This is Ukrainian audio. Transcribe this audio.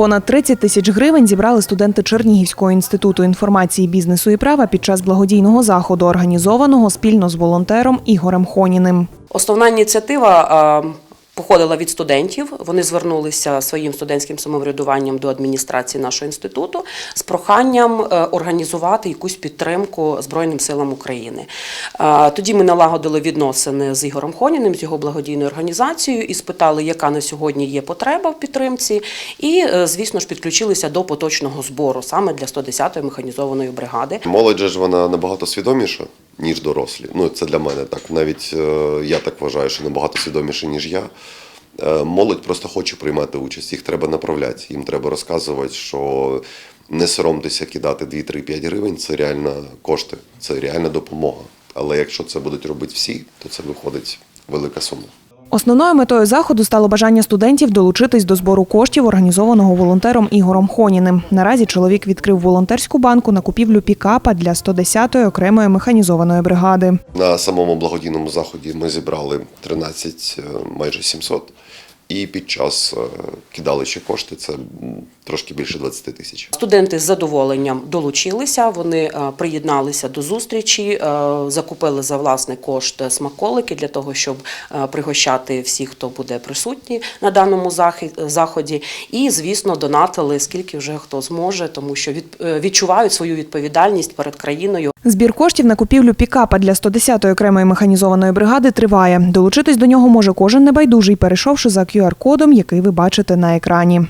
Понад 30 тисяч гривень зібрали студенти Чернігівського інституту інформації, бізнесу і права під час благодійного заходу, організованого спільно з волонтером Ігорем Хоніним. Основна ініціатива походила від студентів. Вони звернулися своїм студентським самоврядуванням до адміністрації нашого інституту з проханням е, організувати якусь підтримку Збройним силам України. Е, Тоді ми налагодили відносини з Ігорем Хоніним, з його благодійною організацією, і спитали, яка на сьогодні є потреба в підтримці. І, е, звісно ж, підключилися до поточного збору саме для 110-ї механізованої бригади. Молодь ж вона набагато свідоміша, ніж дорослі. Ну, це для мене так. Навіть е, я так вважаю, що набагато свідоміше, ніж я. Е, Молодь просто хоче приймати участь, їх треба направляти, їм треба розказувати, що не соромтеся кидати 2, 3, 5 гривень це реально кошти, це реальна допомога. Але якщо це будуть робити всі, то це виходить велика сума. Основною метою заходу стало бажання студентів долучитись до збору коштів, організованого волонтером Ігором Хоніним. Наразі чоловік відкрив волонтерську банку на купівлю пікапа для 110-ї окремої механізованої бригади. На самому благодійному заході ми зібрали 13, е, майже 700. І під час е, кидали ще кошти, це трошки більше 20 тисяч. Студенти з задоволенням долучилися. Вони е, приєдналися до зустрічі, е, закупили за власний кошт смаколики для того, щоб пригощати всіх, хто буде присутній на даному заході. І, звісно, донатили скільки вже хто зможе, тому що від- відчувають свою відповідальність перед країною. Збір коштів на купівлю пікапа для 110-ї окремої механізованої бригади триває. Долучитись до нього може кожен небайдужий, перейшовши за QR-кодом, який ви бачите на екрані.